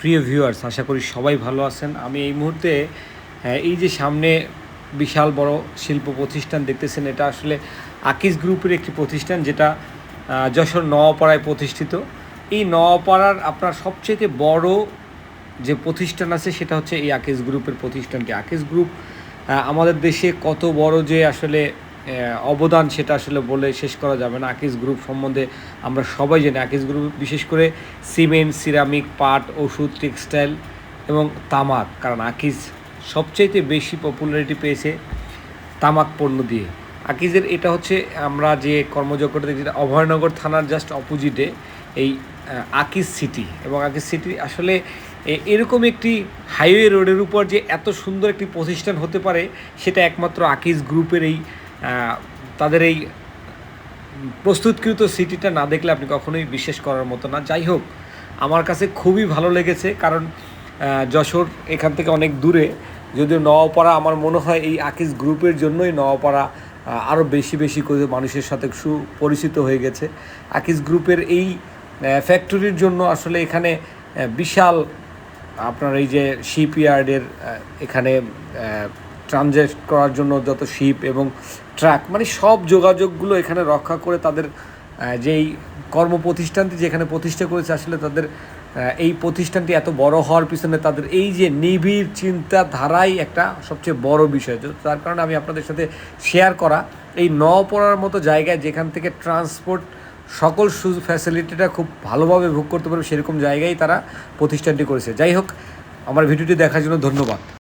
প্রিয় ভিউয়ার্স আশা করি সবাই ভালো আছেন। আমি এই মুহূর্তে এই যে সামনে বিশাল বড় শিল্প প্রতিষ্ঠান দেখতেছেন, এটা আসলে আকিস গ্রুপের একটি প্রতিষ্ঠান যেটা যশোর নওয়াপাড়ায় প্রতিষ্ঠিত। এই নওয়াপাড়ার আপনার সবচেয়ে বড় যে প্রতিষ্ঠান আছে, সেটা হচ্ছে এই আকিস গ্রুপের প্রতিষ্ঠানটি। আকিস গ্রুপ আমাদের দেশে কত বড় যে আসলে অবদান সেটা আসলে বলে শেষ করা যাবে না। আকিস গ্রুপ সম্বন্ধে আমরা সবাই জানি, আকিস গ্রুপ বিশেষ করে সিমেন্ট, সিরামিক, পাট, ওষুধ, টেক্সটাইল এবং তামাক, কারণ আকিস সবচাইতে বেশি পপুলারিটি পেয়েছে তামাক পণ্য দিয়ে। আকিজের এটা হচ্ছে আমরা যে কর্মযজ্ঞটা দেখছি অভয়নগর থানার জাস্ট অপোজিটে এই আকিজ সিটি এবং আকিজ সিটি আসলে এরকম একটি হাইওয়ে রোডের উপর যে এত সুন্দর একটি প্রতিষ্ঠান হতে পারে, সেটা একমাত্র আকিজ গ্রুপের এই তাদের এই প্রস্তুতকৃত সিটিটা না দেখলে আপনি কখনোই বিশ্বাস করার মতো না। যাই হোক, আমার কাছে খুবই ভালো লেগেছে কারণ যশোর এখান থেকে অনেক দূরে। যদিও নওয়াপাড়া আমার মনে হয় এই আকিস গ্রুপের জন্যই নওয়াপাড়া আরও বেশি বেশি করে মানুষের সাথে সুপরিচিত হয়ে গেছে। আকিস গ্রুপের এই ফ্যাক্টরির জন্য আসলে এখানে বিশাল আপনার এই যে শিপ ইয়ার্ডের এখানে ট্রানজেক্ট করার জন্য যত শিপ এবং ট্রাক মানে সব যোগাযোগগুলো এখানে রক্ষা করে তাদের যেই কর্ম প্রতিষ্ঠানটি যেখানে প্রতিষ্ঠা করেছে, আসলে তাদের এই প্রতিষ্ঠানটি এত বড় হওয়ার পিছনে তাদের এই যে নিবিড় চিন্তাধারাই একটা সবচেয়ে বড় বিষয়। তার কারণে আমি আপনাদের সাথে শেয়ার করা, এই ন পড়ার মতো জায়গায় যেখান থেকে ট্রান্সপোর্ট সকল সুযোগ ফ্যাসিলিটিটা খুব ভালোভাবে ভোগ করতে পারবে, সেরকম জায়গায় তারা প্রতিষ্ঠানটি করেছে। যাই হোক, আমার ভিডিওটি দেখার জন্য ধন্যবাদ।